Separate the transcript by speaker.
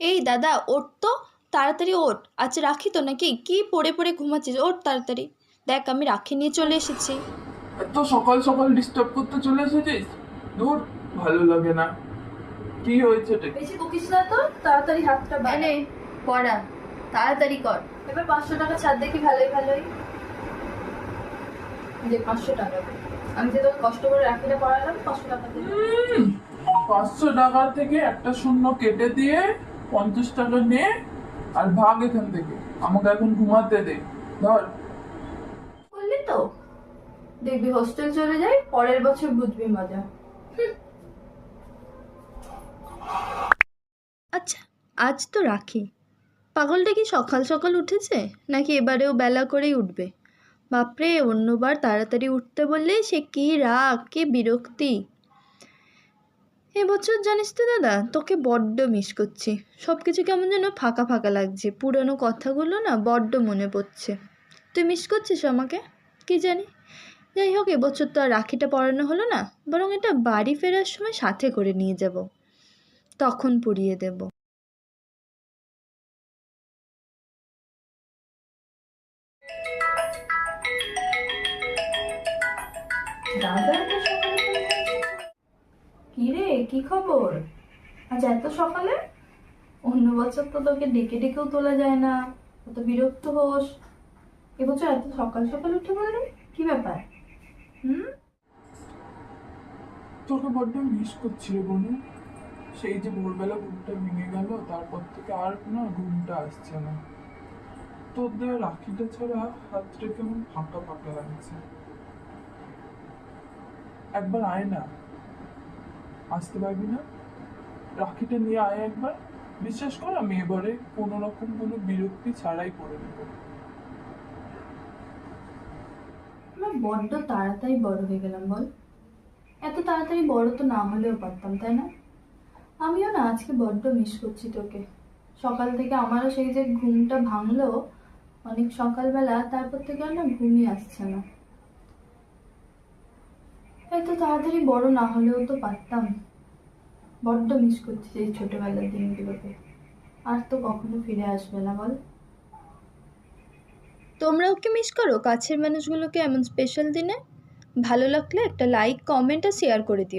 Speaker 1: এই দাদা ওঠ তো। তাড়াতাড়ি ওঠ। আজ রাখি তো নাকি? কি পড়ে পড়ে ঘুমাচ্ছিস? ওঠ তাড়াতাড়ি। দেখ আমি রাখি নিয়ে চলে এসেছি।
Speaker 2: এত সকাল সকাল ডিস্টার্ব করতে চলে এসেছিস? দূর ভালো লাগে না। কি হয়েছে রে?
Speaker 1: বেশি বকিস না তো? তাড়াতাড়ি হাতটা বাড়ে। পড়া। তাড়াতাড়ি কর। এবার পাঁচশো টাকা ছাড় দেখি ভালোই ভালোই। যে পাঁচশো টাকা। আমি যে তোকে কষ্ট করে রাখিটা পড়ালাম পাঁচশো টাকা দে।
Speaker 2: উম, পাঁচশো টাকা থেকে একটা শূন্য কেটে দিয়ে পঞ্চাশ টাকা নে আর ভাগ এখান থেকে। আমাকে এখন ঘুমাতে দে। ধর।
Speaker 1: বললি তো? দেখবি হোস্টেল চলে যাই পরের বছর বুঝবি মজা। আচ্ছা আজ তো রাখি। পাগলটা কি সকাল সকাল উঠেছে নাকি এবারেও বেলা করেই উঠবে? বাপরে অন্যবার তাড়াতাড়ি উঠতে বললে সে কি রাগ কি বিরক্তি। এবছর জানিস তো দাদা, তোকে বড্ড মিস করছি। সব কিছু কেমন যেন ফাঁকা ফাঁকা লাগছে, পুরনো কথাগুলো না বড্ড মনে পড়ছে। তুই মিস করছিস আমাকে? কি জানি। যাই হোক এবছর তো আর রাখিটা পরানো হলো না, বরং এটা বাড়ি ফেরার সময় সাথে করে নিয়ে যাব। তখন পরিয়ে দেব। দাদা সকালে কি খবর? আজ এত সকালে? অন্য বছর তো তোকে ডেকে ডেকেও তোলা যায় না। কত বিরক্ত হোস। এবছর এত সকাল সকাল উঠে পড়লি? কি ব্যাপার? হুম?
Speaker 2: তোকে বড্ড মিস করছি রে বনু। সেই যে ভোরবেলা ঘুমটা ভেঙে গেল, তারপর থেকে আর না ঘুমটা আসছে না। তোর দেওয়া রাখিটা ছাড়া হাতটা কেমন ফাঁকা ফাঁকা লাগছে। একবার আয় না। আসতে পারবি না। রাখিটা নিয়ে আয় একবার। বিশ্বাস কর, আমি এবারে কোনো রকম কোনো বিরক্তি ছাড়াই করে নেব।
Speaker 1: আমরা বড্ড তাড়াতাড়ি বড় হয়ে গেলাম, বল। এত তাড়াতাড়ি বড় তো না হলেও পারতাম, তাই না? আমিও না আজকে বড্ড মিস করছি তোকে। সকাল থেকে আমারও সেই যে ঘুমটা ভাঙলো, অনেক সকালবেলা, তারপর থেকে আর না ঘুমই আসছে না। এত তাড়াতাড়ি বড় না হলেও তো পারতাম। বড্ড মিস করছি এই ছোটবেলার দিনগুলোকে। আর তো কখনো ফিরে আসবে না বল। তোমরাও কি মিস করো কাছের মানুষগুলোকে এমন স্পেশাল দিনে? ভালো লাগলে একটা লাইক কমেন্ট আর শেয়ার করে দিও।